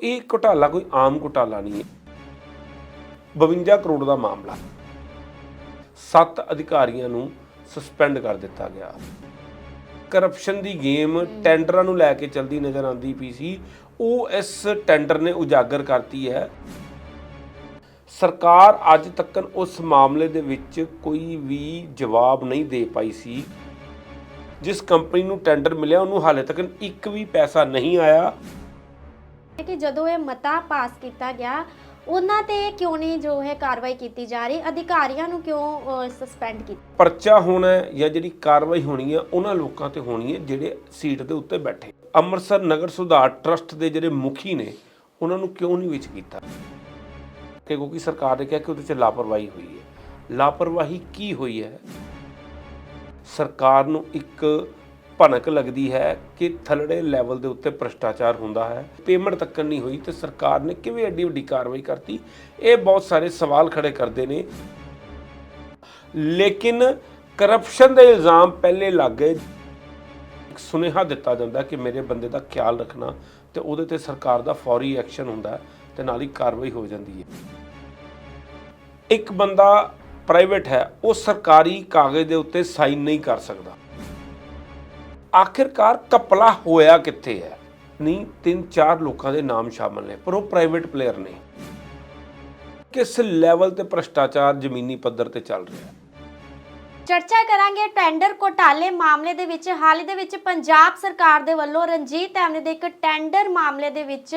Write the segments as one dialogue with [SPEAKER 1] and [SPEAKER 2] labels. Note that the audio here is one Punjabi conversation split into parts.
[SPEAKER 1] ਇਹ ਘੁਟਾਲਾ ਕੋਈ ਆਮ ਘੁਟਾਲਾ ਨਹੀਂ ਹੈ। 52 ਕਰੋੜ ਦਾ ਮਾਮਲਾ। ਸੱਤ ਅਧਿਕਾਰੀਆਂ ਨੂੰ ਸਸਪੈਂਡ ਕਰ ਦਿੱਤਾ ਗਿਆ। ਕਰਪਸ਼ਨ ਦੀ ਗੇਮ ਟੈਂਡਰਾਂ ਨੂੰ ਲੈ ਕੇ ਚਲਦੀ ਨਜ਼ਰ ਆਉਂਦੀ ਪਈ ਸੀ। ਉਹ ਇਸ ਟੈਂਡਰ ਨੇ ਉਜਾਗਰ ਕਰਤੀ ਹੈ। ਸਰਕਾਰ ਅੱਜ ਤੱਕ ਉਸ ਮਾਮਲੇ ਦੇ ਵਿੱਚ ਕੋਈ ਵੀ ਜਵਾਬ ਨਹੀਂ ਦੇ ਪਾਈ ਸੀ। ਜਿਸ ਕੰਪਨੀ ਨੂੰ ਟੈਂਡਰ ਮਿਲਿਆ ਉਹਨੂੰ ਹਾਲੇ ਤੱਕ ਇੱਕ ਵੀ ਪੈਸਾ ਨਹੀਂ ਆਇਆ।
[SPEAKER 2] ਹੈ ਕਿ ਜਦੋਂ ਇਹ ਮਤਾ ਪਾਸ ਕੀਤਾ ਗਿਆ, ਉਹਨਾਂ ਤੇ ਕਿਉਂ ਨਹੀਂ ਜੋ ਹੈ ਕਾਰਵਾਈ ਕੀਤੀ ਜਾ ਰਹੀ? ਅਧਿਕਾਰੀਆਂ ਨੂੰ ਕਿਉਂ ਸਸਪੈਂਡ ਕੀਤਾ?
[SPEAKER 1] ਪਰਚਾ ਹੋਣਾ ਹੈ ਜਾਂ ਜਿਹੜੀ ਕਾਰਵਾਈ ਹੋਣੀ ਹੈ, ਉਹਨਾਂ ਲੋਕਾਂ ਤੇ ਹੋਣੀ ਹੈ ਜਿਹੜੇ ਸੀਟ ਦੇ ਉੱਤੇ ਬੈਠੇ। ਅੰਮ੍ਰਿਤਸਰ ਨਗਰ ਸੁਧਾਰ ਟਰਸਟ ਦੇ ਜਿਹੜੇ ਮੁਖੀ ਨੇ, ਉਹਨਾਂ ਨੂੰ ਕਿਉਂ ਨਹੀਂ ਵਿੱਚ ਕੀਤਾ? ਕਿ ਕਿਉਂਕਿ ਸਰਕਾਰ ਨੇ ਕਿਹਾ ਕਿ ਉਹਦੇ 'ਚ ਲਾਪਰਵਾਹੀ ਹੋਈ ਹੈ। ਲਾਪਰਵਾਹੀ ਕੀ ਹੋਈ ਹੈ? ਸਰਕਾਰ ਨੂੰ ਇੱਕ ਭਨਕ ਲੱਗਦੀ ਹੈ ਕਿ ਥਲੜੇ ਲੈਵਲ ਦੇ ਉੱਤੇ ਭ੍ਰਸ਼ਟਾਚਾਰ ਹੁੰਦਾ ਹੈ। ਪੇਮੈਂਟ ਤੱਕ ਨਹੀਂ ਹੋਈ ਤੇ ਸਰਕਾਰ ਨੇ ਕਿਵੇਂ ਐਡੀ ਵੱਡੀ ਕਾਰਵਾਈ ਕਰਤੀ? ਇਹ ਬਹੁਤ ਸਾਰੇ ਸਵਾਲ ਖੜੇ ਕਰਦੇ ਨੇ। ਲੇਕਿਨ ਕਰਪਸ਼ਨ ਦੇ ਇਲਜ਼ਾਮ ਪਹਿਲੇ ਲੱਗ ਗਏ। ਇੱਕ ਸੁਨੇਹਾ ਦਿੱਤਾ ਜਾਂਦਾ ਕਿ ਮੇਰੇ ਬੰਦੇ ਦਾ ਖਿਆਲ ਰੱਖਣਾ ਤੇ ਉਹਦੇ ਤੇ ਸਰਕਾਰ ਦਾ ਫੌਰੀ ਐਕਸ਼ਨ ਹੁੰਦਾ ਹੈ ਤੇ ਨਾਲ ਹੀ ਕਾਰਵਾਈ ਹੋ ਜਾਂਦੀ ਹੈ। ਇੱਕ ਬੰਦਾ ਪ੍ਰਾਈਵੇਟ ਹੈ, ਉਹ ਸਰਕਾਰੀ ਕਾਗਜ਼ ਦੇ ਉੱਤੇ ਸਾਈਨ ਨਹੀਂ ਕਰ ਸਕਦਾ। ਆਖਿਰਕਾਰ ਕਪਲਾ ਹੋਇਆ ਕਿੱਥੇ ਹੈ? ਨਹੀਂ, ਤਿੰਨ ਚਾਰ ਲੋਕਾਂ ਦੇ ਨਾਮ ਸ਼ਾਮਲ ਨੇ, ਪਰ ਉਹ ਪ੍ਰਾਈਵੇਟ ਪਲੇਅਰ ਨੇ। ਕਿਸ ਲੈਵਲ ਤੇ ਭ੍ਰਸ਼ਟਾਚਾਰ ਜ਼ਮੀਨੀ ਪੱਧਰ ਤੇ ਚੱਲ ਰਿਹਾ ਹੈ?
[SPEAKER 2] ਚਰਚਾ ਕਰਾਂਗੇ ਟੈਂਡਰ ਘੋਟਾਲੇ ਮਾਮਲੇ ਦੇ ਵਿੱਚ। ਹਾਲ ਦੇ ਵਿੱਚ ਪੰਜਾਬ ਸਰਕਾਰ ਦੇ ਵੱਲੋਂ ਰਣਜੀਤ ਐਵਨਿਊ ਦੇ ਇੱਕ ਟੈਂਡਰ ਮਾਮਲੇ ਦੇ ਵਿੱਚ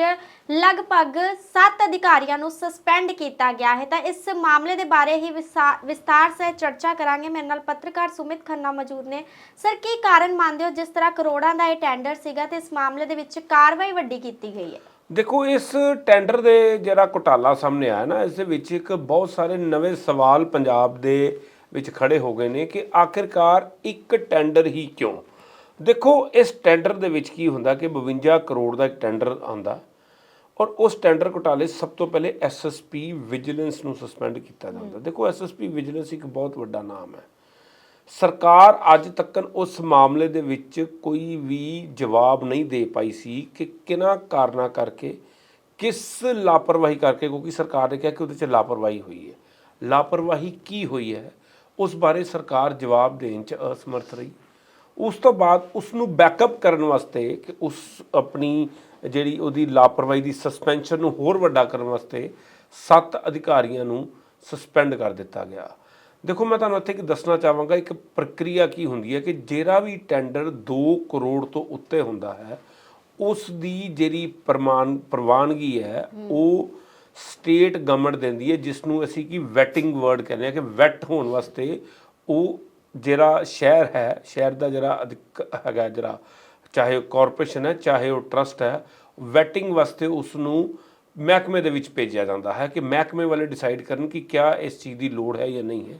[SPEAKER 2] ਲਗਭਗ 7 ਅਧਿਕਾਰੀਆਂ ਨੂੰ ਸਸਪੈਂਡ ਕੀਤਾ ਗਿਆ ਹੈ। ਤਾਂ ਇਸ ਮਾਮਲੇ ਦੇ ਬਾਰੇ ਹੀ ਵਿਸਤਾਰ ਸੇ ਚਰਚਾ ਕਰਾਂਗੇ। ਮੇਰੇ ਨਾਲ ਪੱਤਰਕਾਰ ਸੁਮਿਤ ਖੰਨਾ ਮੌਜੂਦ ਨੇ। ਸਰ, ਕੀ ਕਾਰਨ ਮੰਨਦੇ ਹੋ ਜਿਸ ਤਰ੍ਹਾਂ ਕਰੋੜਾਂ ਦਾ ਇਹ ਟੈਂਡਰ ਸੀਗਾ ਤੇ ਇਸ ਮਾਮਲੇ ਦੇ ਵਿੱਚ ਕਾਰਵਾਈ ਵੱਡੀ ਕੀਤੀ ਗਈ ਹੈ?
[SPEAKER 1] ਦੇਖੋ, ਇਸ ਟੈਂਡਰ ਦੇ ਜਿਹੜਾ ਘੁਟਾਲਾ ਸਾਹਮਣੇ ਆਇਆ ਨਾ, ਇਸ ਦੇ ਵਿੱਚ ਇੱਕ ਬਹੁਤ ਸਾਰੇ ਨਵੇਂ ਸਵਾਲ ਪੰਜਾਬ ਦੇ ਵਿੱਚ ਖੜੇ ਹੋ ਗਏ ਨੇ ਕਿ ਆਖਿਰਕਾਰ ਇੱਕ ਟੈਂਡਰ ਹੀ ਕਿਉਂ? ਦੇਖੋ, ਇਸ ਟੈਂਡਰ ਦੇ ਵਿੱਚ ਕੀ ਹੁੰਦਾ ਕਿ 52 ਕਰੋੜ ਦਾ ਇੱਕ ਟੈਂਡਰ ਆਉਂਦਾ ਔਰ ਉਸ ਟੈਂਡਰ ਘੁਟਾਲੇ ਸਭ ਤੋਂ ਪਹਿਲੇ ਐਸਐਸਪੀ ਵਿਜੀਲੈਂਸ ਨੂੰ ਸਸਪੈਂਡ ਕੀਤਾ ਜਾਂਦਾ। ਦੇਖੋ ਐਸਐਸਪੀ ਵਿਜੀਲੈਂਸ ਇੱਕ ਬਹੁਤ ਵੱਡਾ ਨਾਮ ਹੈ। ਸਰਕਾਰ ਅੱਜ ਤੱਕ ਉਸ ਮਾਮਲੇ ਦੇ ਵਿੱਚ ਕੋਈ ਵੀ ਜਵਾਬ ਨਹੀਂ ਦੇ ਪਾਈ ਸੀ ਕਿ ਕਿਹਨਾਂ ਕਾਰਨਾਂ ਕਰਕੇ, ਕਿਸ ਲਾਪਰਵਾਹੀ ਕਰਕੇ, ਕਿਉਂਕਿ ਸਰਕਾਰ ਨੇ ਕਿਹਾ ਕਿ ਉਹਦੇ 'ਚ ਲਾਪਰਵਾਹੀ ਹੋਈ ਹੈ। ਲਾਪਰਵਾਹੀ ਕੀ ਹੋਈ ਹੈ? ਉਸ ਬਾਰੇ ਸਰਕਾਰ ਜਵਾਬ ਦੇਣ 'ਚ ਅਸਮਰਥ ਰਹੀ। ਉਸ ਤੋਂ ਬਾਅਦ ਉਸ ਨੂੰ ਬੈਕਅਪ ਕਰਨ ਵਾਸਤੇ ਕਿ ਉਸ ਆਪਣੀ ਜਿਹੜੀ ਉਹਦੀ ਲਾਪਰਵਾਹੀ ਦੀ ਸਸਪੈਂਸ਼ਨ ਨੂੰ ਹੋਰ ਵੱਡਾ ਕਰਨ ਵਾਸਤੇ ਸੱਤ ਅਧਿਕਾਰੀਆਂ ਨੂੰ ਸਸਪੈਂਡ ਕਰ ਦਿੱਤਾ ਗਿਆ। ਦੇਖੋ, ਮੈਂ ਤੁਹਾਨੂੰ ਇੱਥੇ ਇੱਕ ਦੱਸਣਾ ਚਾਹਾਂਗਾ, ਇੱਕ ਪ੍ਰਕਿਰਿਆ ਕੀ ਹੁੰਦੀ ਹੈ ਕਿ ਜਿਹੜਾ ਵੀ ਟੈਂਡਰ 2 ਕਰੋੜ ਤੋਂ ਉੱਤੇ ਹੁੰਦਾ ਹੈ, ਉਸ ਦੀ ਜਿਹੜੀ ਪ੍ਰਮਾਣ ਪ੍ਰਵਾਨਗੀ ਹੈ, ਉਹ ਸਟੇਟ ਗਵਰਨਮੈਂਟ ਦਿੰਦੀ ਹੈ ਜਿਸ ਨੂੰ ਅਸੀਂ ਕੀ ਵੈਟਿੰਗ ਵਰਡ ਕਹਿੰਦੇ ਹਾਂ ਕਿ ਵੈਟ ਹੋਣ ਵਾਸਤੇ ਉਹ ਜਿਹੜਾ ਸ਼ਹਿਰ ਹੈ, ਸ਼ਹਿਰ ਦਾ ਜਿਹੜਾ ਅਧਿਕ ਹੈਗਾ ਜਿਹੜਾ, ਚਾਹੇ ਉਹ ਕਾਰਪੋਰੇਸ਼ਨ ਹੈ, ਚਾਹੇ ਉਹ ਟਰਸਟ ਹੈ ਵੈਟਿੰਗ ਵਾਸਤੇ ਉਸ ਨੂੰ ਮਹਿਕਮੇ ਦੇ ਵਿੱਚ ਭੇਜਿਆ ਜਾਂਦਾ ਹੈ ਕਿ ਮਹਿਕਮੇ ਵਾਲੇ ਡਿਸਾਈਡ ਕਰਨ ਕਿ ਕਿਆ ਇਸ ਚੀਜ਼ ਦੀ ਲੋੜ ਹੈ ਜਾਂ ਨਹੀਂ ਹੈ।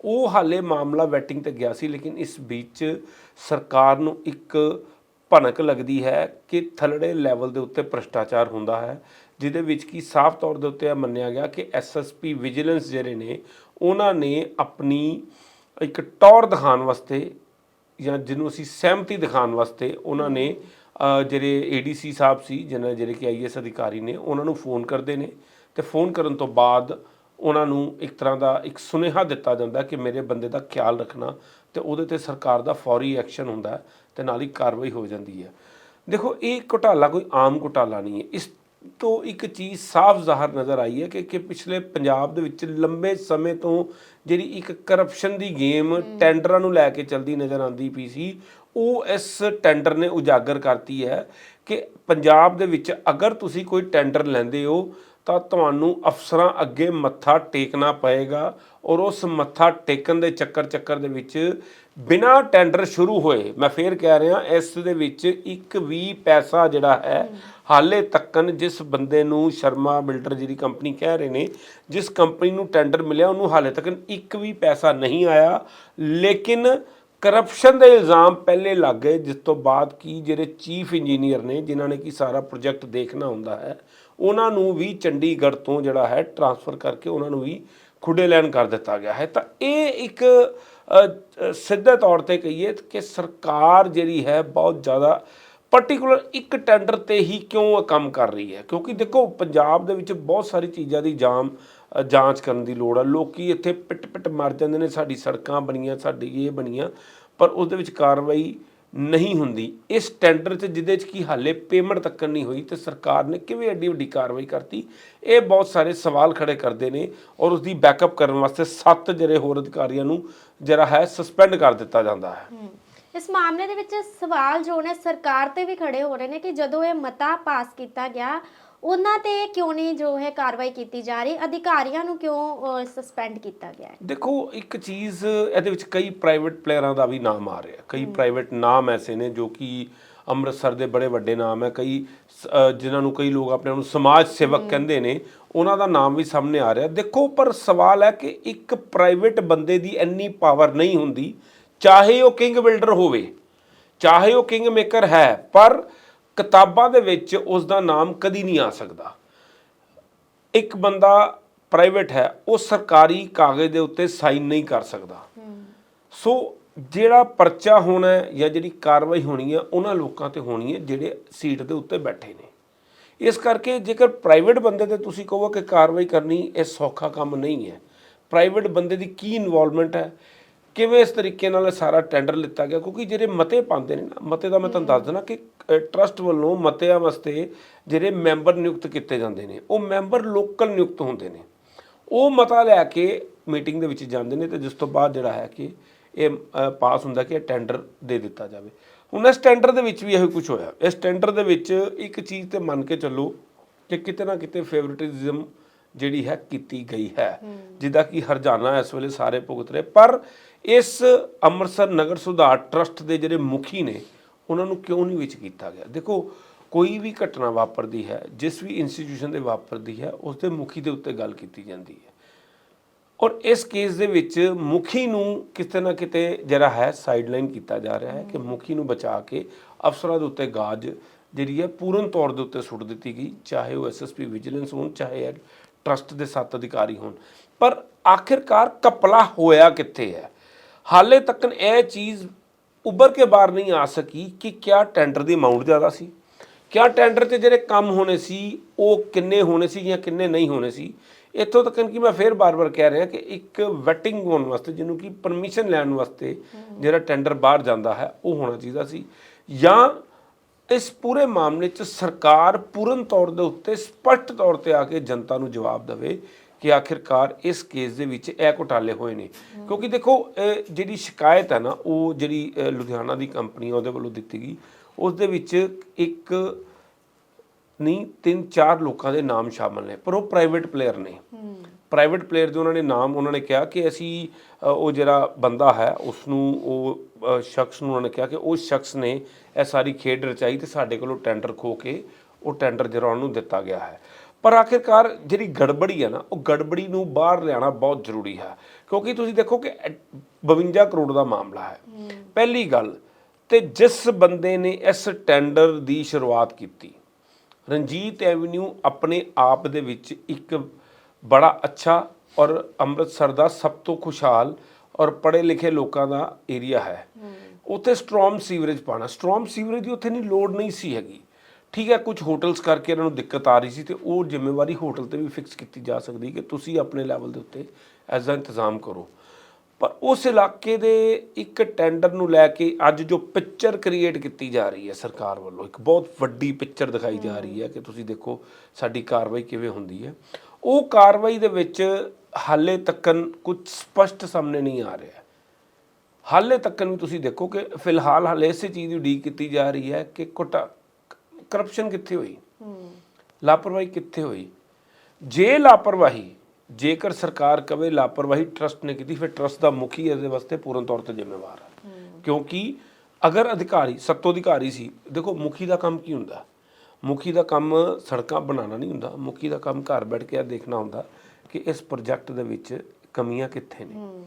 [SPEAKER 1] ਉਹ ਹਾਲੇ ਮਾਮਲਾ ਵੈਟਿੰਗ ਤੇ ਗਿਆ ਸੀ, ਲੇਕਿਨ ਇਸ ਵਿੱਚ ਸਰਕਾਰ ਨੂੰ ਇੱਕ ਭਨਕ ਲੱਗਦੀ ਹੈ ਕਿ ਥਲੜੇ ਲੈਵਲ ਦੇ ਉੱਤੇ ਭ੍ਰਸ਼ਟਾਚਾਰ ਹੁੰਦਾ ਹੈ। ਜਿਹਦੇ ਵਿੱਚ ਕੀ ਸਾਫ਼ ਤੌਰ ਦੇ ਉੱਤੇ ਇਹ ਮੰਨਿਆ ਗਿਆ ਕਿ ਐਸਐਸਪੀ ਵਿਜੀਲੈਂਸ ਜਿਹੜੇ ਨੇ ਉਹਨਾਂ ਨੇ ਆਪਣੀ ਇੱਕ ਟੌਰ ਦਿਖਾਉਣ ਵਾਸਤੇ ਜਾਂ ਜਿਹਨੂੰ ਅਸੀਂ ਸਹਿਮਤੀ ਦਿਖਾਉਣ ਵਾਸਤੇ ਉਹਨਾਂ ਨੇ ਅ, ਜਿਹੜੇ ਏਡੀਸੀ ਸਾਹਿਬ ਸੀ ਜਿਹਨਾਂ ਜਿਹੜੇ ਕਿ ਆਈਐਸ ਅਧਿਕਾਰੀ ਨੇ ਉਹਨਾਂ ਨੂੰ ਫੋਨ ਕਰਦੇ ਨੇ ਤੇ ਫੋਨ ਕਰਨ ਤੋਂ ਬਾਅਦ ਉਹਨਾਂ ਨੂੰ ਇੱਕ ਤਰ੍ਹਾਂ ਦਾ ਇੱਕ ਸੁਨੇਹਾ ਦਿੱਤਾ ਜਾਂਦਾ ਕਿ ਮੇਰੇ ਬੰਦੇ ਦਾ ਖਿਆਲ ਰੱਖਣਾ ਤੇ ਉਹਦੇ ਤੇ ਸਰਕਾਰ ਦਾ ਫੌਰੀ ਐਕਸ਼ਨ ਹੁੰਦਾ ਹੈ ਤੇ ਨਾਲ ਹੀ ਕਾਰਵਾਈ ਹੋ ਜਾਂਦੀ ਹੈ। ਦੇਖੋ ਇਹ ਘੁਟਾਲਾ ਕੋਈ ਆਮ ਘੁਟਾਲਾ ਨਹੀਂ ਹੈ। ਇਸ ਤੋਂ ਇੱਕ ਚੀਜ਼ ਸਾਫ਼ ਜ਼ਾਹਰ ਨਜ਼ਰ ਆਈ ਹੈ ਕਿ ਕਿ ਪਿਛਲੇ ਪੰਜਾਬ ਦੇ ਵਿੱਚ ਲੰਬੇ ਸਮੇਂ ਤੋਂ ਜਿਹੜੀ ਇੱਕ ਕਰਪਸ਼ਨ ਦੀ ਗੇਮ ਟੈਂਡਰਾਂ ਨੂੰ ਲੈ ਕੇ ਚਲਦੀ ਨਜ਼ਰ ਆਉਂਦੀ ਪਈ ਸੀ ਉਹ ਇਸ ਟੈਂਡਰ ਨੇ ਉਜਾਗਰ ਕਰਤੀ ਹੈ ਕਿ ਪੰਜਾਬ ਦੇ ਵਿੱਚ ਅਗਰ ਤੁਸੀਂ ਕੋਈ ਟੈਂਡਰ ਲੈਂਦੇ ਹੋ ਤਾਂ ਤੁਹਾਨੂੰ ਅਫਸਰਾਂ ਅੱਗੇ ਮੱਥਾ ਟੇਕਣਾ ਪਏਗਾ ਔਰ ਉਸ ਮੱਥਾ ਟੇਕਣ ਦੇ ਚੱਕਰ ਚੱਕਰ ਦੇ ਵਿੱਚ ਬਿਨਾ ਟੈਂਡਰ ਸ਼ੁਰੂ ਹੋਏ, ਮੈਂ ਫੇਰ ਕਹਿ ਰਿਹਾ, ਇਸ ਦੇ ਵਿੱਚ ਇੱਕ ਵੀ ਪੈਸਾ ਜਿਹੜਾ ਹੈ ਹਾਲੇ ਤੱਕਨ ਜਿਸ ਬੰਦੇ ਨੂੰ ਸ਼ਰਮਾ ਬਿਲਡਰ ਜਿਹੜੀ ਕੰਪਨੀ ਕਹਿ ਰਹੇ ਨੇ, ਜਿਸ ਕੰਪਨੀ ਨੂੰ ਟੈਂਡਰ ਮਿਲਿਆ, ਉਹਨੂੰ ਹਾਲੇ ਤੱਕਨ ਇੱਕ ਵੀ ਪੈਸਾ ਨਹੀਂ ਆਇਆ। ਲੇਕਿਨ ਕਰਪਸ਼ਨ ਦੇ ਇਲਜ਼ਾਮ ਪਹਿਲੇ ਲੱਗ ਗਏ, ਜਿਸ ਤੋਂ ਬਾਅਦ ਕੀ ਜਿਹੜੇ ਚੀਫ ਇੰਜੀਨੀਅਰ ਨੇ, ਜਿਨ੍ਹਾਂ ਨੇ ਕੀ ਸਾਰਾ ਪ੍ਰੋਜੈਕਟ ਦੇਖਣਾ ਹੁੰਦਾ ਹੈ ਉਹਨਾਂ ਨੂੰ ਵੀ ਚੰਡੀਗੜ੍ਹ ਤੋਂ ਜਿਹੜਾ ਹੈ ਟਰਾਂਸਫਰ ਕਰਕੇ ਉਹਨਾਂ ਨੂੰ ਵੀ ਖੁੱਡੇ ਲੈਣ ਕਰ ਦਿੱਤਾ ਗਿਆ ਹੈ। ਤਾਂ ਇਹ ਇੱਕ ਸਿੱਧੇ ਤੌਰ ਤੇ ਕਹੀਏ ਕਿ ਸਰਕਾਰ ਜਿਹੜੀ ਹੈ ਬਹੁਤ ਜ਼ਿਆਦਾ ਪਾਰਟਿਕੂਲਰ ਇੱਕ ਟੈਂਡਰ ਤੇ ਹੀ ਕਿਉਂ ਕੰਮ ਕਰ ਰਹੀ ਹੈ? ਕਿਉਂਕਿ ਦੇਖੋ, ਪੰਜਾਬ ਦੇ ਵਿੱਚ ਬਹੁਤ ਸਾਰੀ ਚੀਜ਼ਾਂ ਦੀ ਜਾਮ ਜਾਂਚ ਕਰਨ ਦੀ ਲੋੜ ਹੈ ਲੋਕੀ ਇੱਥੇ ਪਿੱਟ ਪਿੱਟ ਮਰ ਜਾਂਦੇ ਨੇ, ਸਾਡੀ ਸੜਕਾਂ ਬਣੀਆਂ, ਸਾਡੀ ਇਹ ਬਣੀਆਂ, ਪਰ ਉਸ ਵਿੱਚ ਕਾਰਵਾਈ ਨਹੀਂ ਹੁੰਦੀ। ਇਸ ਟੈਂਡਰ 'ਚ ਜਿਹਦੇ 'ਚ ਕੀ ਹਾਲੇ ਪੇਮੈਂਟ ਤੱਕ ਨਹੀਂ ਹੋਈ ਤੇ ਸਰਕਾਰ ਨੇ ਕਿਵੇਂ ਐਡੀ ਵੱਡੀ ਕਾਰਵਾਈ ਕਰਤੀ, ਇਹ ਬਹੁਤ ਸਾਰੇ ਸਵਾਲ ਖੜੇ ਕਰਦੇ ਨੇ ਔਰ ਉਸ ਦੀ ਬੈਕਅਪ ਕਰਨ ਵਾਸਤੇ ਸੱਤ ਜਿਹੜੇ ਹੋਰ ਅਧਿਕਾਰੀਆਂ ਨੂੰ ਜਿਹੜਾ ਹੈ ਸਸਪੈਂਡ ਕਰ ਦਿੱਤਾ ਜਾਂਦਾ ਹੈ,
[SPEAKER 2] ਇਸ ਮਾਮਲੇ ਦੇ ਵਿੱਚ ਸਵਾਲ ਜੋ ਨੇ, ਸਰਕਾਰ ਤੇ ਵੀ ਖੜੇ ਹੋ ਰਹੇ ਨੇ ਕਿ ਜਦੋਂ ਇਹ ਮਤਾ ਪਾਸ ਕੀਤਾ ਗਿਆ ਉਹਨਾਂ ਤੇ ਕਿਉਂ ਨਹੀਂ ਜੋ ਹੈ ਕਾਰਵਾਈ ਕੀਤੀ ਜਾ ਰਹੀ? ਅਧਿਕਾਰੀਆਂ ਨੂੰ ਕਿਉਂ ਸਸਪੈਂਡ ਕੀਤਾ ਗਿਆ ਹੈ?
[SPEAKER 1] ਦੇਖੋ ਇੱਕ ਚੀਜ਼ ਇਹਦੇ ਵਿੱਚ ਕਈ ਪ੍ਰਾਈਵੇਟ ਪਲੇਅਰਾਂ ਦਾ ਵੀ ਨਾਮ ਆ ਰਿਹਾ। ਕਈ ਪ੍ਰਾਈਵੇਟ ਨਾਮ ਐਸੇ ਨੇ ਜੋ ਕਿ ਅੰਮ੍ਰਿਤਸਰ ਦੇ ਬੜੇ ਵੱਡੇ ਨਾਮ ਹੈ। ਕਈ ਜਿਨ੍ਹਾਂ ਨੂੰ ਕਈ ਲੋਕ ਆਪਣੇ ਆਪ ਨੂੰ ਸਮਾਜ ਸੇਵਕ ਕਹਿੰਦੇ ਨੇ ਉਹਨਾਂ ਦਾ ਨਾਮ ਵੀ ਸਾਹਮਣੇ ਆ ਰਿਹਾ। ਦੇਖੋ ਪਰ ਸਵਾਲ ਹੈ ਕਿ ਇੱਕ ਪ੍ਰਾਈਵੇਟ ਬੰਦੇ ਦੀ ਇੰਨੀ ਪਾਵਰ ਨਹੀਂ ਹੁੰਦੀ ਚਾਹੇ ਉਹ ਕਿੰਗ ਬਿਲਡਰ ਹੋਵੇ ਚਾਹੇ ਉਹ ਕਿੰਗ ਮੇਕਰ ਹੈ ਪਰ ਕਿਤਾਬਾਂ ਦੇ ਵਿੱਚ ਉਸ ਦਾ ਨਾਮ ਕਦੀ ਨਹੀਂ ਆ ਸਕਦਾ। ਇੱਕ ਬੰਦਾ ਪ੍ਰਾਈਵੇਟ ਹੈ, ਉਹ ਸਰਕਾਰੀ ਕਾਗਜ਼ ਦੇ ਉੱਤੇ ਸਾਈਨ ਨਹੀਂ ਕਰ ਸਕਦਾ। ਸੋ ਜਿਹੜਾ ਪਰਚਾ ਹੋਣਾ ਜਾਂ ਜਿਹੜੀ ਕਾਰਵਾਈ ਹੋਣੀ ਹੈ, ਉਹਨਾਂ ਲੋਕਾਂ ਤੇ ਹੋਣੀ ਹੈ ਜਿਹੜੇ ਸੀਟ ਦੇ ਉੱਤੇ ਬੈਠੇ ਨੇ। ਇਸ ਕਰਕੇ ਜੇਕਰ ਪ੍ਰਾਈਵੇਟ ਬੰਦੇ ਤੇ ਤੁਸੀਂ ਕਹੋ ਕਿ ਕਾਰਵਾਈ ਕਰਨੀ ਇਹ ਸੌਖਾ ਕੰਮ ਨਹੀਂ ਹੈ। ਪ੍ਰਾਈਵੇਟ ਬੰਦੇ ਦੀ ਕੀ ਇਨਵੋਲਵਮੈਂਟ ਹੈ? ਕਿਵੇਂ ਇਸ ਤਰੀਕੇ ਨਾਲ ਸਾਰਾ ਟੈਂਡਰ ਲਿੱਤਾ ਗਿਆ? ਕਿਉਂਕਿ ਜਿਹੜੇ ਮਤੇ ਪਾਉਂਦੇ ਨੇ ਨਾ ਮਤੇ ਦਾ ਮੈਂ ਤੁਹਾਨੂੰ ਦੱਸ ਦਿੰਦਾ ਕਿ ਟਰਸਟ ਵੱਲੋਂ ਮਤਿਆਂ ਵਾਸਤੇ ਜਿਹੜੇ ਮੈਂਬਰ ਨਿਯੁਕਤ ਕੀਤੇ ਜਾਂਦੇ ਨੇ ਉਹ ਮੈਂਬਰ ਲੋਕਲ ਨਿਯੁਕਤ ਹੁੰਦੇ ਨੇ। ਉਹ ਮਤਾ ਲੈ ਕੇ ਮੀਟਿੰਗ ਦੇ ਵਿੱਚ ਜਾਂਦੇ ਨੇ ਤੇ ਜਿਸ ਤੋਂ ਬਾਅਦ ਜਿਹੜਾ ਹੈ ਕਿ ਇਹ ਪਾਸ ਹੁੰਦਾ ਕਿ ਇਹ ਟੈਂਡਰ ਦੇ ਦਿੱਤਾ ਜਾਵੇ। ਹੁਣ ਇਸ ਟੈਂਡਰ ਦੇ ਵਿੱਚ ਵੀ ਇਹੋ ਕੁਝ ਹੋਇਆ। ਇਸ ਟੈਂਡਰ ਦੇ ਵਿੱਚ ਇੱਕ ਚੀਜ਼ ਤੇ ਮੰਨ ਕੇ ਚੱਲੋ ਕਿ ਕਿਤੇ ਨਾ ਕਿਤੇ ਫੇਵਰਿਟਿਜ਼ਮ ਜਿਹੜੀ ਹੈ ਕੀਤੀ ਗਈ ਹੈ। ਜਿਹਦਾ ਕਿ ਹਰਜਾਨਾ ਇਸ ਵੇਲੇ ਸਾਰੇ ਭੁਗਤ ਰਹੇ ਪਰ ਇਸ ਅੰਮ੍ਰਿਤਸਰ ਨਗਰ ਸੁਧਾਰ ਟਰਸਟ ਦੇ ਜਿਹੜੇ ਮੁਖੀ ਨੇ, ਉਹਨਾਂ ਨੂੰ ਕਿਉਂ ਨਹੀਂ ਵਿੱਚ ਕੀਤਾ ਗਿਆ? ਦੇਖੋ, ਕੋਈ ਵੀ ਘਟਨਾ ਵਾਪਰਦੀ ਹੈ, ਜਿਸ ਵੀ ਇੰਸਟੀਟਿਊਸ਼ਨ ਦੇ ਵਾਪਰਦੀ ਹੈ, ਉਸ ਦੇ ਮੁਖੀ ਦੇ ਉੱਤੇ ਗੱਲ ਕੀਤੀ ਜਾਂਦੀ ਹੈ। ਔਰ ਇਸ ਕੇਸ ਦੇ ਵਿੱਚ ਮੁਖੀ ਨੂੰ ਕਿਤੇ ਨਾ ਕਿਤੇ ਜਿਹੜਾ ਹੈ ਸਾਈਡਲਾਈਨ ਕੀਤਾ ਜਾ ਰਿਹਾ ਹੈ ਕਿ ਮੁਖੀ ਨੂੰ ਬਚਾ ਕੇ ਅਫਸਰਾਂ ਦੇ ਉੱਤੇ ਗਾਜ ਜਿਹੜੀ ਹੈ, ਪੂਰਨ ਤੌਰ ਦੇ ਉੱਤੇ ਸੁੱਟ ਦਿੱਤੀ ਗਈ, ਚਾਹੇ ਉਹ ਐਸਐਸਪੀ ਵਿਜੀਲੈਂਸ ਹੋਣ, ਚਾਹੇ ਟਰਸਟ ਦੇ ਸੱਤ ਅਧਿਕਾਰੀ ਹੋਣ। ਪਰ ਆਖਿਰਕਾਰ ਕਪਲਾ ਹੋਇਆ ਕਿੱਥੇ ਹੈ? ਹਾਲੇ ਤੱਕ ਇਹ ਚੀਜ਼ ਉੱਭਰ ਕੇ ਬਾਹਰ ਨਹੀਂ ਆ ਸਕੀ ਕਿ ਕਿਆ ਟੈਂਡਰ ਦੀ ਅਮਾਉਂਟ ਜ਼ਿਆਦਾ ਸੀ। ਕਿਆ ਟੈਂਡਰ ਤੇ ਜਿਹੜੇ ਕੰਮ ਹੋਣੇ ਸੀ, ਉਹ ਕਿੰਨੇ ਹੋਣੇ ਸੀ ਜਾਂ ਕਿੰਨੇ ਨਹੀਂ ਹੋਣੇ ਸੀ। ਇੱਥੋਂ ਤੱਕ ਕਿ ਮੈਂ ਫੇਰ ਬਾਰ-ਬਾਰ ਕਹਿ ਰਿਹਾ ਕਿ ਇੱਕ ਵੈਟਿੰਗ ਹੋਣ ਵਾਸਤੇ, ਜਿਹਨੂੰ ਕਿ ਪਰਮਿਸ਼ਨ ਲੈਣ ਵਾਸਤੇ ਜਿਹੜਾ ਟੈਂਡਰ ਬਾਹਰ ਜਾਂਦਾ ਹੈ, ਉਹ ਹੋਣਾ ਚਾਹੀਦਾ ਸੀ। ਜਾਂ ਇਸ ਪੂਰੇ ਮਾਮਲੇ 'ਚ ਸਰਕਾਰ ਪੂਰਨ ਤੌਰ ਦੇ ਉੱਤੇ ਸਪਸ਼ਟ ਤੌਰ ਤੇ ਆ ਕੇ ਜਨਤਾ ਨੂੰ ਜਵਾਬ ਦੇਵੇ ਕਿ ਆਖਿਰਕਾਰ ਇਸ ਕੇਸ ਦੇ ਵਿੱਚ ਇਹ ਘੁਟਾਲੇ ਹੋਏ ਨੇ। ਕਿਉਂਕਿ ਦੇਖੋ, ਇਹ ਜਿਹੜੀ ਸ਼ਿਕਾਇਤ ਹੈ ਨਾ, ਉਹ ਜਿਹੜੀ ਲੁਧਿਆਣਾ ਦੀ ਕੰਪਨੀ ਆ, ਉਹਦੇ ਵੱਲੋਂ ਦਿੱਤੀ ਗਈ। ਉਸ ਦੇ ਵਿੱਚ ਇੱਕ ਨਹੀਂ, ਤਿੰਨ ਚਾਰ ਲੋਕਾਂ ਦੇ ਨਾਮ ਸ਼ਾਮਲ ਨੇ, ਪਰ ਉਹ ਪ੍ਰਾਈਵੇਟ ਪਲੇਅਰ ਨੇ। ਪ੍ਰਾਈਵੇਟ ਪਲੇਅਰ ਦੇ ਉਹਨਾਂ ਨੇ ਨਾਮ, ਉਹਨਾਂ ਨੇ ਕਿਹਾ ਕਿ ਅਸੀਂ ਉਹ ਜਿਹੜਾ ਬੰਦਾ ਹੈ ਉਸ ਨੂੰ ਉਹ ਸ਼ਖਸ ਨੂੰ ਉਹਨਾਂ ਨੇ ਕਿਹਾ ਕਿ ਉਸ ਸ਼ਖਸ ਨੇ, ਇਹ ਸਾਰੀ ਖੇਡ ਰਚਾਈ ਤੇ ਸਾਡੇ ਕੋਲੋਂ ਟੈਂਡਰ ਖੋ ਕੇ, ਉਹ ਟੈਂਡਰ ਜਿਹੜਾ ਉਹਨੂੰ ਦਿੱਤਾ ਗਿਆ ਹੈ। ਪਰ ਆਖਿਰਕਾਰ ਜਿਹੜੀ ਗੜਬੜੀ ਹੈ ਨਾ ਉਹ ਗੜਬੜੀ ਨੂੰ ਬਾਹਰ ਲਿਆਉਣਾ ਬਹੁਤ ਜ਼ਰੂਰੀ ਹੈ। ਕਿਉਂਕਿ ਤੁਸੀਂ ਦੇਖੋ ਕਿ ਐ- 52 ਕਰੋੜ ਦਾ ਮਾਮਲਾ ਹੈ। ਪਹਿਲੀ ਗੱਲ ਤੇ ਜਿਸ ਬੰਦੇ ਨੇ ਇਸ ਟੈਂਡਰ ਦੀ ਸ਼ੁਰੂਆਤ ਕੀਤੀ ਰਣਜੀਤ ਐਵਨਿਊ ਆਪਣੇ ਆਪ ਦੇ ਵਿੱਚ ਇੱਕ ਬੜਾ ਅੱਛਾ ਔਰ ਅੰਮ੍ਰਿਤਸਰ ਦਾ ਸਭ ਤੋਂ ਖੁਸ਼ਹਾਲ ਔਰ ਪੜ੍ਹੇ ਲਿਖੇ ਲੋਕਾਂ ਦਾ ਏਰੀਆ ਹੈ। ਉੱਥੇ ਸਟਰੋਮ ਸੀਵਰੇਜ ਪਾਣਾ ਸਟਰੋਮ ਸੀਵਰੇਜ ਦੀ ਉੱਥੇ ਨਹੀਂ ਲੋਡ ਨਹੀਂ ਸੀ ਹੈਗੀ। ਠੀਕ ਹੈ, ਕੁਝ ਹੋਟਲਸ ਕਰਕੇ ਇਹਨਾਂ ਨੂੰ ਦਿੱਕਤ ਆ ਰਹੀ ਸੀ ਤੇ ਉਹ ਜ਼ਿੰਮੇਵਾਰੀ ਹੋਟਲ ਤੇ ਵੀ ਫਿਕਸ ਕੀਤੀ ਜਾ ਸਕਦੀ ਕਿ ਤੁਸੀਂ ਆਪਣੇ ਲੈਵਲ ਦੇ ਉੱਤੇ ਐਸ ਦਾ ਇੰਤਜ਼ਾਮ ਕਰੋ। ਪਰ ਉਸ ਇਲਾਕੇ ਦੇ ਇੱਕ ਟੈਂਡਰ ਨੂੰ ਲੈ ਕੇ ਅੱਜ ਜੋ ਪਿਕਚਰ ਕ੍ਰੀਏਟ ਕੀਤੀ ਜਾ ਰਹੀ ਹੈ ਸਰਕਾਰ ਵੱਲੋਂ, ਇੱਕ ਬਹੁਤ ਵੱਡੀ ਪਿਕਚਰ ਦਿਖਾਈ ਜਾ ਰਹੀ ਹੈ ਕਿ ਤੁਸੀਂ ਦੇਖੋ ਸਾਡੀ ਕਾਰਵਾਈ ਕਿਵੇਂ ਹੁੰਦੀ ਹੈ। ਉਹ ਕਾਰਵਾਈ ਦੇ ਵਿੱਚ ਹਾਲੇ ਤੱਕਨ ਕੁਝ ਸਪਸ਼ਟ ਸਾਹਮਣੇ ਨਹੀਂ ਆ ਰਿਹਾ। ਹਾਲੇ ਤੱਕਨ ਵੀ ਤੁਸੀਂ ਦੇਖੋ ਕਿ ਫਿਲਹਾਲ ਹਾਲੇ ਇਸੇ ਚੀਜ਼ ਦੀ ਉਡੀਕ ਕੀਤੀ ਜਾ ਰਹੀ ਹੈ ਕਿ ਕੋਟਾ ਕਰਪਸ਼ਨ ਕਿੱਥੇ ਹੋਈ? ਲਾਪਰਵਾਹੀ ਕਿੱਥੇ ਹੋਈ? ਜੇ ਲਾਪਰਵਾਹੀ ਜੇਕਰ ਸਰਕਾਰ ਕਵੇ ਲਾਪਰਵਾਹੀ ਟਰਸਟ ਨੇ ਕੀਤੀ ਫਿਰ ਟਰਸਟ ਦਾ ਮੁਖੀ ਇਹਦੇ ਵਾਸਤੇ ਪੂਰਨ ਤੌਰ ਤੇ ਜ਼ਿੰਮੇਵਾਰ ਹੈ। ਕਿਉਂਕਿ ਅਗਰ ਅਧਿਕਾਰੀ ਸੱਤੋ ਅਧਿਕਾਰੀ ਸੀ ਦੇਖੋ ਮੁਖੀ ਦਾ ਕੰਮ ਕੀ ਹੁੰਦਾ? ਮੁਖੀ ਦਾ ਕੰਮ ਸੜਕਾਂ ਬਣਾਉਣਾ ਨਹੀਂ ਹੁੰਦਾ ਮੁਖੀ ਦਾ ਕੰਮ ਘਰ ਬੈਠ ਕੇ ਇਹ ਦੇਖਣਾ ਹੁੰਦਾ ਕਿ ਇਸ ਪ੍ਰੋਜੈਕਟ ਦੇ ਵਿੱਚ ਕਮੀਆਂ ਕਿੱਥੇ ਨੇ।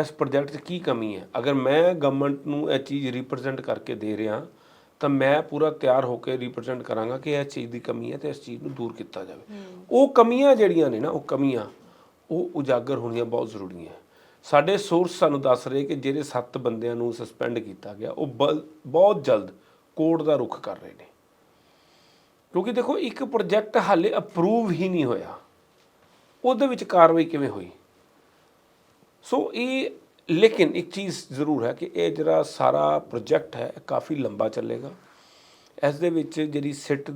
[SPEAKER 1] ਇਸ ਪ੍ਰੋਜੈਕਟ 'ਚ ਕੀ ਕਮੀ ਹੈ? ਅਗਰ ਮੈਂ ਗਵਰਨਮੈਂਟ ਨੂੰ ਇਹ ਚੀਜ਼ ਰਿਪਰੈਜ਼ੈਂਟ ਕਰਕੇ ਦੇ ਰਿਹਾ ਤਾਂ ਮੈਂ ਪੂਰਾ ਤਿਆਰ ਹੋ ਕੇ ਰਿਪਰੈਜ਼ੈਂਟ ਕਰਾਂਗਾ ਕਿ ਇਹ ਚੀਜ਼ ਦੀ ਕਮੀ ਹੈ ਤੇ ਇਸ ਚੀਜ਼ ਨੂੰ ਦੂਰ ਕੀਤਾ ਜਾਵੇ। ਉਹ ਕਮੀਆਂ ਜਿਹੜੀਆਂ ਨੇ ਨਾ, ਉਹ ਕਮੀਆਂ, ਉਹ ਉਜਾਗਰ ਹੋਣੀਆਂ ਬਹੁਤ ਜ਼ਰੂਰੀ ਹੈ। ਸਾਡੇ ਸੋਰਸ ਸਾਨੂੰ ਦੱਸ ਰਹੇ ਕਿ ਜਿਹੜੇ 7 ਬੰਦਿਆਂ ਨੂੰ ਸਸਪੈਂਡ ਕੀਤਾ ਗਿਆ, ਉਹ ਬਲ- ਬਹੁਤ ਜਲਦ ਕੋਰਟ ਦਾ ਰੁਖ ਕਰ ਰਹੇ ਨੇ। ਕਿਉਂਕਿ ਦੇਖੋ, ਇੱਕ ਪ੍ਰੋਜੈਕਟ ਹਾਲੇ ਅਪਰੂਵ ਹੀ ਨਹੀਂ ਹੋਇਆ। ਉਹਦੇ ਵਿੱਚ ਕਾਰਵਾਈ ਕਿਵੇਂ ਹੋਈ? ਸੋ ਇਹ ਲੇਕਿਨ ਇੱਕ ਚੀਜ਼ ਜ਼ਰੂਰ ਹੈ ਕਿ ਇਹ ਜਿਹੜਾ ਸਾਰਾ ਪ੍ਰੋਜੈਕਟ ਹੈ ਕਾਫੀ ਲੰਬਾ ਚੱਲੇਗਾ ਇਸ ਦੇ ਵਿੱਚ ਜਿਹੜੀ ਸਿੱਟ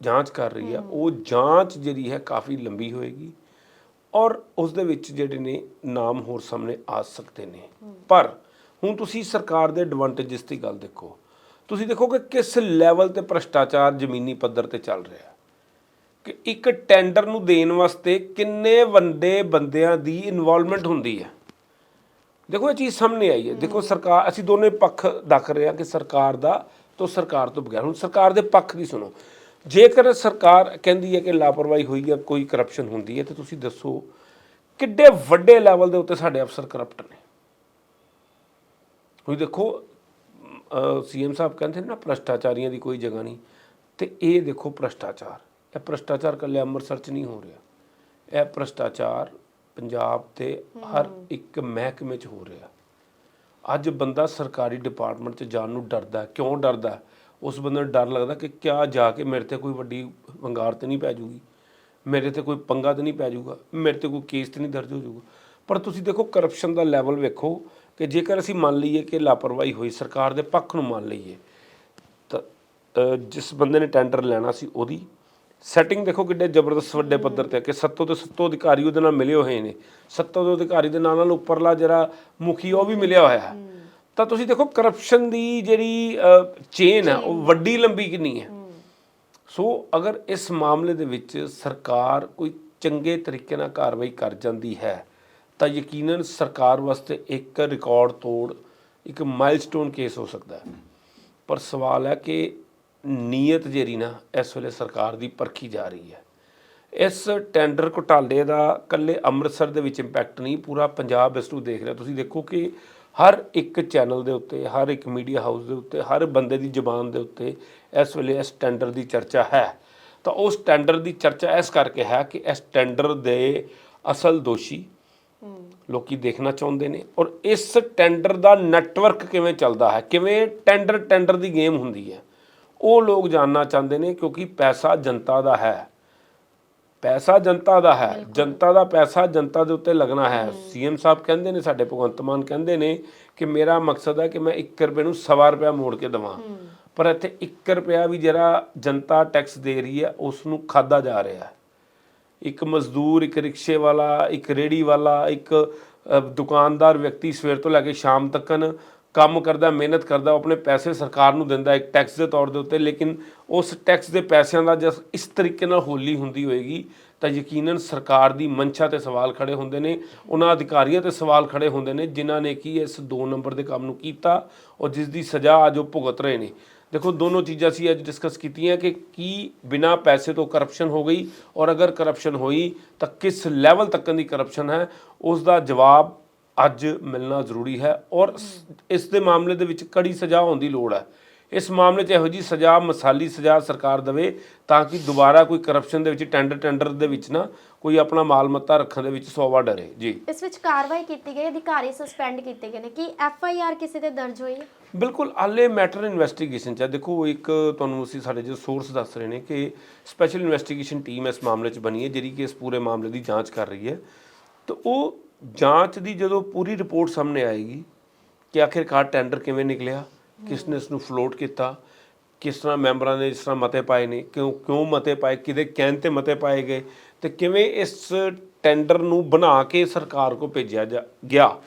[SPEAKER 1] ਜਾਂਚ ਕਰ ਰਹੀ ਹੈ ਉਹ ਜਾਂਚ ਜਿਹੜੀ ਹੈ ਕਾਫੀ ਲੰਬੀ ਹੋਏਗੀ ਔਰ ਉਸ ਦੇ ਵਿੱਚ ਜਿਹੜੇ ਨੇ ਨਾਮ ਹੋਰ ਸਾਹਮਣੇ ਆ ਸਕਦੇ ਨੇ ਪਰ ਹੁਣ ਤੁਸੀਂ ਸਰਕਾਰ ਦੇ ਐਡਵਾਂਟੇਜਸ ਦੀ ਗੱਲ ਦੇਖੋ ਤੁਸੀਂ ਦੇਖੋ ਕਿ ਕਿਸ ਲੈਵਲ ਤੇ ਭ੍ਰਸ਼ਟਾਚਾਰ ਜ਼ਮੀਨੀ ਪੱਧਰ ਤੇ ਚੱਲ ਰਿਹਾ ਹੈ ਕਿ ਇੱਕ ਟੈਂਡਰ ਨੂੰ ਦੇਣ ਵਾਸਤੇ ਕਿੰਨੇ ਵੱਡੇ ਬੰਦਿਆਂ ਦੀ ਇਨਵੋਲਵਮੈਂਟ ਹੁੰਦੀ ਹੈ ਦੇਖੋ ਇਹ ਚੀਜ਼ ਸਾਹਮਣੇ ਆਈ ਹੈ। ਦੇਖੋ ਸਰਕਾਰ, ਅਸੀਂ ਦੋਨੇ ਪੱਖ ਦੱਖ ਰਹੇ ਹਾਂ ਕਿ ਸਰਕਾਰ ਦਾ ਤੋਂ ਸਰਕਾਰ ਤੋਂ ਬਗੈਰ। ਹੁਣ ਸਰਕਾਰ ਦੇ ਪੱਖ ਦੀ ਸੁਣੋ। ਜੇਕਰ ਸਰਕਾਰ ਕਹਿੰਦੀ ਹੈ ਕਿ ਲਾਪਰਵਾਹੀ ਹੋਈ ਹੈ ਕੋਈ ਕਰਪਸ਼ਨ ਹੁੰਦੀ ਹੈ, ਤੇ ਤੁਸੀਂ ਦੱਸੋ ਕਿੱਡੇ ਵੱਡੇ ਲੈਵਲ ਦੇ ਉੱਤੇ ਸਾਡੇ ਅਫਸਰ ਕਰਪਟ ਨੇ। ਹੁਣ ਦੇਖੋ ਸੀਐਮ ਸਾਹਿਬ ਕਹਿੰਦੇ ਨੇ ਨਾ, ਭ੍ਰਸ਼ਟਾਚਾਰੀਆਂ ਦੀ ਕੋਈ ਜਗ੍ਹਾ ਨਹੀਂ। ਤੇ ਇਹ ਦੇਖੋ ਭ੍ਰਸ਼ਟਾਚਾਰ। ਇਹ ਭ੍ਰਸ਼ਟਾਚਾਰ ਕੱਲੇ ਅੰਮ੍ਰਿਤਸਰ 'ਚ ਨਹੀਂ ਹੋ ਰਿਹਾ। ਇਹ ਭ੍ਰਸ਼ਟਾਚਾਰ ਪੰਜਾਬ ਤੇ ਹਰ ਇੱਕ ਮਹਿਕਮੇ 'ਚ ਹੋ ਰਿਹਾ। ਅੱਜ ਬੰਦਾ ਸਰਕਾਰੀ ਡਿਪਾਰਟਮੈਂਟ 'ਚ ਜਾਣ ਨੂੰ ਡਰਦਾ। ਕਿਉਂ ਡਰਦਾ? ਉਸ ਬੰਦੇ ਨੂੰ ਡਰ ਲੱਗਦਾ ਕਿ ਕਿਆ ਜਾ ਕੇ ਮੇਰੇ ਤੇ ਕੋਈ ਵੱਡੀ ਵੰਗਾਰ ਤੇ ਨਹੀਂ ਪੈ ਜੂਗੀ। ਮੇਰੇ ਤੇ ਕੋਈ ਪੰਗਾ ਤੇ ਨਹੀਂ ਪੈ ਜਾਊਗਾ ਮੇਰੇ ਤੇ ਕੋਈ ਕੇਸ ਤੇ ਨਹੀਂ ਦਰਜ ਹੋ ਜਾਊਗਾ ਪਰ ਤੁਸੀਂ ਦੇਖੋ ਕਰਪਸ਼ਨ ਦਾ ਲੈਵਲ ਵੇਖੋ ਕਿ ਜੇਕਰ ਅਸੀਂ ਮੰਨ ਲਈਏ ਕਿ ਲਾਪਰਵਾਹੀ ਹੋਈ ਸਰਕਾਰ ਦੇ ਪੱਖ ਨੂੰ ਮੰਨ ਲਈਏ ਤਾਂ ਜਿਸ ਬੰਦੇ ਨੇ ਟੈਂਡਰ ਲੈਣਾ ਸੀ ਉਹਦੀ ਸੈਟਿੰਗ ਦੇਖੋ ਕਿੱਡੇ ਜ਼ਬਰਦਸਤ ਵੱਡੇ ਪੱਧਰ ਤੇ ਹੈ ਕਿ ਸੱਤੋਂ ਤੇ ਸੱਤੋਂ ਅਧਿਕਾਰੀ ਉਹਦੇ ਨਾਲ ਮਿਲੇ ਹੋਏ ਨੇ। ਸੱਤੋਂ ਦੇ ਅਧਿਕਾਰੀ ਦੇ ਨਾਲ ਨਾਲ ਉੱਪਰਲਾ ਜਿਹੜਾ ਮੁਖੀ ਉਹ ਵੀ ਮਿਲਿਆ ਹੋਇਆ ਹੈ। ਤਾਂ ਤੁਸੀਂ ਦੇਖੋ ਕਰਪਸ਼ਨ ਦੀ ਜਿਹੜੀ ਚੇਨ ਹੈ ਉਹ ਵੱਡੀ ਲੰਬੀ ਕਿੰਨੀ ਹੈ? ਸੋ ਅਗਰ ਇਸ ਮਾਮਲੇ ਦੇ ਵਿੱਚ ਸਰਕਾਰ ਕੋਈ ਚੰਗੇ ਤਰੀਕੇ ਨਾਲ ਕਾਰਵਾਈ ਕਰ ਜਾਂਦੀ ਹੈ, ਤਾਂ ਯਕੀਨਨ ਸਰਕਾਰ ਵਾਸਤੇ ਇੱਕ ਰਿਕਾਰਡ ਤੋੜ, ਇੱਕ ਮਾਈਲਸਟੋਨ ਕੇਸ ਹੋ ਸਕਦਾ ਹੈ। ਪਰ ਸਵਾਲ ਹੈ ਕਿ ਨੀਅਤ ਜਿਹੜੀ ਨਾ ਇਸ ਵੇਲੇ ਸਰਕਾਰ ਦੀ ਪਰਖੀ ਜਾ ਰਹੀ ਹੈ। ਇਸ ਟੈਂਡਰ ਘੁਟਾਲੇ ਦਾ ਕੱਲੇ ਅੰਮ੍ਰਿਤਸਰ ਦੇ ਵਿੱਚ ਇੰਪੈਕਟ ਨਹੀਂ, ਪੂਰਾ ਪੰਜਾਬ ਇਸ ਨੂੰ ਦੇਖ ਰਿਹਾ। ਤੁਸੀਂ ਦੇਖੋ ਕਿ ਹਰ ਇੱਕ ਚੈਨਲ ਦੇ ਉੱਤੇ, ਹਰ ਇੱਕ ਮੀਡੀਆ ਹਾਊਸ ਦੇ ਉੱਤੇ, ਹਰ ਬੰਦੇ ਦੀ ਜ਼ੁਬਾਨ ਦੇ ਉੱਤੇ ਇਸ ਵੇਲੇ ਇਸ ਟੈਂਡਰ ਦੀ ਚਰਚਾ ਹੈ। ਤਾਂ ਉਸ ਟੈਂਡਰ ਦੀ ਚਰਚਾ ਇਸ ਕਰਕੇ ਹੈ ਕਿ ਇਸ ਟੈਂਡਰ ਦੇ ਅਸਲ ਦੋਸ਼ੀ ਲੋਕੀ ਦੇਖਣਾ ਚਾਹੁੰਦੇ ਨੇ ਔਰ ਇਸ ਟੈਂਡਰ ਦਾ ਨੈਟਵਰਕ ਕਿਵੇਂ ਚੱਲਦਾ ਹੈ? ਕਿਵੇਂ ਟੈਂਡਰ ਟੈਂਡਰ ਦੀ ਗੇਮ ਹੁੰਦੀ ਹੈ? ਉਹ ਲੋਕ ਜਾਨਣਾ ਚਾਹੁੰਦੇ ਨੇ ਕਿਉਂਕਿ ਪੈਸਾ ਜਨਤਾ ਦਾ ਹੈ। ਪੈਸਾ ਜਨਤਾ ਦਾ ਹੈ। ਜਨਤਾ ਦਾ ਪੈਸਾ ਜਨਤਾ ਦੇ ਉੱਤੇ ਲੱਗਣਾ ਹੈ। ਸੀਐਮ ਸਾਹਿਬ ਕਹਿੰਦੇ ਨੇ ਸਾਡੇ ਭਗਵੰਤ ਮਾਨ ਕਹਿੰਦੇ ਨੇ ਕਿ ਮੇਰਾ ਮਕਸਦ ਹੈ ਕਿ ਮੈਂ 1 ਰੁਪਏ ਨੂੰ ਸਵਾ ਰੁਪਇਆ ਮੋੜ ਕੇ ਦੇਵਾਂ। ਪਰ ਇੱਥੇ 1 ਰੁਪਇਆ ਵੀ ਜਿਹੜਾ ਜਨਤਾ ਟੈਕਸ ਦੇ ਰਹੀ ਹੈ ਉਸ ਨੂੰ ਖਾਦਾ ਜਾ ਰਿਹਾ ਹੈ। ਇੱਕ ਮਜ਼ਦੂਰ ਇੱਕ ਰਿਕਸ਼ੇ ਵਾਲਾ ਇੱਕ ਰੇੜੀ ਵਾਲਾ ਇੱਕ ਦੁਕਾਨਦਾਰ ਵਿਅਕਤੀ ਸਵੇਰ ਤੋਂ ਲੈ ਕੇ ਸ਼ਾਮ ਤੱਕਨ ਕੰਮ ਕਰਦਾ, ਮਿਹਨਤ ਕਰਦਾ, ਉਹ ਆਪਣੇ ਪੈਸੇ ਸਰਕਾਰ ਨੂੰ ਦਿੰਦਾ ਇੱਕ ਟੈਕਸ ਦੇ ਤੌਰ ਦੇ ਉੱਤੇ, ਲੇਕਿਨ ਉਸ ਟੈਕਸ ਦੇ ਪੈਸਿਆਂ ਦਾ ਜਸ ਇਸ ਤਰੀਕੇ ਨਾਲ ਹੋਲੀ ਹੁੰਦੀ ਹੋਏਗੀ, ਤਾਂ ਯਕੀਨਨ ਸਰਕਾਰ ਦੀ ਮਨਸ਼ਾ ਤੇ ਸਵਾਲ ਖੜੇ ਹੁੰਦੇ ਨੇ, ਉਹਨਾਂ ਅਧਿਕਾਰੀਆਂ ਤੇ ਸਵਾਲ ਖੜੇ ਹੁੰਦੇ ਨੇ, ਜਿਨ੍ਹਾਂ ਨੇ ਕੀ ਇਸ 2 ਨੰਬਰ ਦੇ ਕੰਮ ਨੂੰ ਕੀਤਾ ਔਰ ਜਿਸ ਦੀ ਸਜ਼ਾ ਅੱਜ ਉਹ ਭੁਗਤ ਰਹੇ ਨੇ। ਦੇਖੋ, ਦੋਨੋਂ ਚੀਜ਼ਾਂ ਸੀ ਅੱਜ ਡਿਸਕਸ ਕੀਤੀਆਂ ਕਿ ਕੀ ਬਿਨਾ ਪੈਸੇ ਤੋਂ ਕਰਪਸ਼ਨ ਹੋ ਗਈ ਔਰ ਅਗਰ ਕਰਪਸ਼ਨ ਹੋਈ, ਤਾਂ ਕਿਸ ਲੈਵਲ ਤੱਕ ਦੀ ਕਰਪਸ਼ਨ ਹੈ, ਉਸ ਦਾ ਜਵਾਬ ਅੱਜ ਮਿਲਣਾ ਜ਼ਰੂਰੀ ਹੈ ਔਰ ਇਸ ਦੇ ਮਾਮਲੇ ਦੇ ਵਿੱਚ ਕੜੀ ਸਜ਼ਾ ਹੋਣ ਦੀ ਲੋੜ ਹੈ। ਇਸ ਮਾਮਲੇ 'ਚ ਇਹੋ ਜੀ ਸਜ਼ਾ ਮਸਾਲੀ ਸਜ਼ਾ ਸਰਕਾਰ ਦੇਵੇ ਤਾਂ ਕਿ ਦੁਬਾਰਾ ਕੋਈ ਕਰਪਸ਼ਨ ਦੇ ਵਿੱਚ ਟੈਂਡਰ ਟੈਂਡਰ ਦੇ ਵਿੱਚ ਨਾ ਕੋਈ ਆਪਣਾ ਮਾਲ ਮੱਤਾ ਰੱਖਣ ਦੇ ਵਿੱਚ ਸੋਵਾ ਡਰੇ। ਜੀ।
[SPEAKER 2] ਇਸ ਵਿੱਚ ਕਾਰਵਾਈ ਕੀਤੀ ਗਈ ਅਧਿਕਾਰੀ ਸਸਪੈਂਡ ਕੀਤੇ ਗਏ ਨੇ। ਕੀ ਐਫ ਆਈ ਆਰ ਕਿਸੇ ਤੇ ਦਰਜ ਹੋਈ ਹੈ?
[SPEAKER 1] ਬਿਲਕੁਲ ਹਾਲੇ ਮੈਟਰ ਇਨਵੈਸਟੀਗੇਸ਼ਨ ਚ ਹੈ। ਦੇਖੋ ਇੱਕ ਤੁਹਾਨੂੰ ਅਸੀਂ ਸਾਡੇ ਜੋ ਸੋਰਸ ਦੱਸ ਰਹੇ ਨੇ ਕਿ ਸਪੈਸ਼ਲ ਇਨਵੈਸਟੀਗੇਸ਼ਨ ਟੀਮ ਇਸ ਮਾਮਲੇ 'ਚ ਬਣੀ ਹੈ ਜਿਹੜੀ ਕਿ ਇਸ ਪੂਰੇ ਮਾਮਲੇ ਦੀ ਜਾਂਚ ਕਰ ਰਹੀ ਹੈ। ਤਾਂ ਉਹ ਜਾਂਚ ਦੀ ਜਦੋਂ ਪੂਰੀ ਰਿਪੋਰਟ ਸਾਹਮਣੇ ਆਏਗੀ ਕਿ ਆਖਿਰਕਾਰ ਟੈਂਡਰ ਕਿਵੇਂ ਨਿਕਲਿਆ ਕਿਸ ਨੇ ਇਸ ਨੂੰ ਫਲੋਟ ਕੀਤਾ ਕਿਸ ਤਰ੍ਹਾਂ ਮੈਂਬਰਾਂ ਨੇ ਜਿਸ ਤਰ੍ਹਾਂ ਮਤੇ ਪਾਏ ਨੇ ਕਿਉਂ ਕਿਉਂ ਮਤੇ ਪਾਏ ਕਿਹਦੇ ਕਹਿਣ ਤੇ ਮਤੇ ਪਾਏ ਗਏ ਤੇ ਕਿਵੇਂ ਇਸ ਟੈਂਡਰ ਨੂੰ ਬਣਾ ਕੇ ਸਰਕਾਰ ਕੋ ਭੇਜਿਆ ਗਿਆ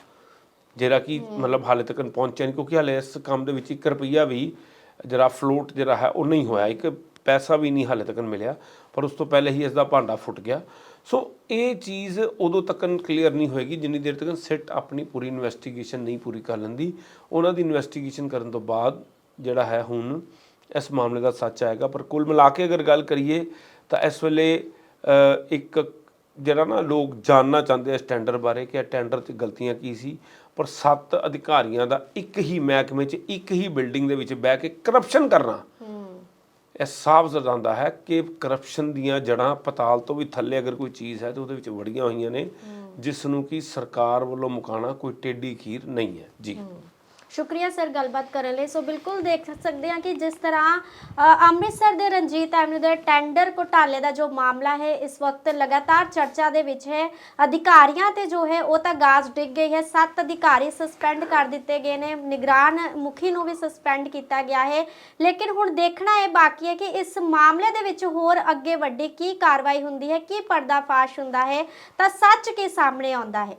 [SPEAKER 1] ਜਿਹੜਾ ਕਿ ਮਤਲਬ ਹਾਲੇ ਤੱਕ ਪਹੁੰਚਿਆ ਨਹੀਂ ਕਿਉਂਕਿ ਹਾਲੇ ਇਸ ਕੰਮ ਦੇ ਵਿੱਚ 1 ਰੁਪਈਆ ਵੀ ਜਿਹੜਾ ਫਲੋਟ ਜਿਹੜਾ ਹੈ ਉਹ ਨਹੀਂ ਹੋਇਆ ਇੱਕ ਪੈਸਾ ਵੀ ਨਹੀਂ ਹਾਲੇ ਤੱਕ ਮਿਲਿਆ ਪਰ ਉਸ ਤੋਂ ਪਹਿਲੇ ਹੀ ਇਸ ਦਾ ਭਾਂਡਾ ਫੁੱਟ ਗਿਆ। ਸੋ ਇਹ ਚੀਜ਼ ਉਦੋਂ ਤੱਕ ਕਲੀਅਰ ਨਹੀਂ ਹੋਏਗੀ, ਜਿੰਨੀ ਦੇਰ ਤੱਕ ਸਿੱਟ ਆਪਣੀ ਪੂਰੀ ਇਨਵੈਸਟੀਗੇਸ਼ਨ ਨਹੀਂ ਪੂਰੀ ਕਰ ਲੈਂਦੀ। ਉਹਨਾਂ ਦੀ ਇਨਵੈਸਟੀਗੇਸ਼ਨ ਕਰਨ ਤੋਂ ਬਾਅਦ ਜਿਹੜਾ ਹੈ ਹੁਣ ਇਸ ਮਾਮਲੇ ਦਾ ਸੱਚ ਆਏਗਾ। ਪਰ ਕੁੱਲ ਮਿਲਾ ਕੇ ਅਗਰ ਗੱਲ ਕਰੀਏ, ਤਾਂ ਇਸ ਵੇਲੇ ਇੱਕ ਜਿਹੜਾ ਨਾ ਲੋਕ ਜਾਣਨਾ ਚਾਹੁੰਦੇ ਆ ਇਸ ਟੈਂਡਰ ਬਾਰੇ ਕਿ ਇਹ ਟੈਂਡਰ 'ਚ ਗਲਤੀਆਂ ਕੀ ਸੀ। ਪਰ ਸੱਤ ਅਧਿਕਾਰੀਆਂ ਦਾ ਇੱਕ ਹੀ ਮਹਿਕਮੇ 'ਚ ਇੱਕ ਹੀ ਬਿਲਡਿੰਗ ਦੇ ਵਿੱਚ ਬਹਿ ਕੇ ਕਰਪਸ਼ਨ ਕਰਨਾ। ਇਹ ਸਾਫ਼ ਜ਼ਰਦਾਂਦਾ ਹੈ ਕਿ ਕਰਪਸ਼ਨ ਦੀਆਂ ਜੜਾਂ ਪਤਾਲ ਤੋਂ ਵੀ ਥੱਲੇ ਅਗਰ ਕੋਈ ਚੀਜ਼ ਹੈ ਤੇ ਉਹਦੇ ਵਿੱਚ ਵੜੀਆਂ ਹੋਈਆਂ ਨੇ ਜਿਸ ਨੂੰ ਕਿ ਸਰਕਾਰ ਵੱਲੋਂ ਮੁਕਾਣਾ ਕੋਈ ਟੇਢੀ ਖੀਰ ਨਹੀਂ ਹੈ। ਜੀ।
[SPEAKER 2] ਸ਼ੁਕਰੀਆ ਸਰ ਗੱਲਬਾਤ ਕਰਨ ਲਈ। ਸੋ ਬਿਲਕੁਲ ਦੇਖ ਸਕਦੇ ਹਾਂ ਕਿ ਜਿਸ ਤਰ੍ਹਾਂ ਅ, ਅੰਮ੍ਰਿਤਸਰ ਦੇ ਰਣਜੀਤ ਐਵਨਿਊ ਦੇ ਟੈਂਡਰ ਘੁਟਾਲੇ ਦਾ ਜੋ ਮਾਮਲਾ ਹੈ ਇਸ ਵਕਤ ਲਗਾਤਾਰ ਚਰਚਾ ਦੇ ਵਿੱਚ ਹੈ। ਅਧਿਕਾਰੀਆਂ ਤੇ ਜੋ ਹੈ ਉਹ ਤਾਂ ਗਾਜ ਡਿੱਗ ਗਈ ਹੈ। ਸੱਤ ਅਧਿਕਾਰੀ ਸਸਪੈਂਡ ਕਰ ਦਿੱਤੇ ਗਏ ਨੇ। ਨਿਗਰਾਨ ਮੁਖੀ ਨੂੰ ਵੀ ਸਸਪੈਂਡ ਕੀਤਾ ਗਿਆ ਹੈ। ਲੇਕਿਨ ਹੁਣ ਦੇਖਣਾ ਇਹ ਬਾਕੀ ਹੈ ਕਿ ਇਸ ਮਾਮਲੇ ਦੇ ਵਿੱਚ ਹੋਰ ਅੱਗੇ ਵੱਡੀ ਕੀ ਕਾਰਵਾਈ ਹੁੰਦੀ ਹੈ ਕੀ ਪਰਦਾਫਾਸ਼ ਹੁੰਦਾ ਹੈ ਤਾਂ ਸੱਚ ਕੀ ਸਾਹਮਣੇ ਆਉਂਦਾ ਹੈ।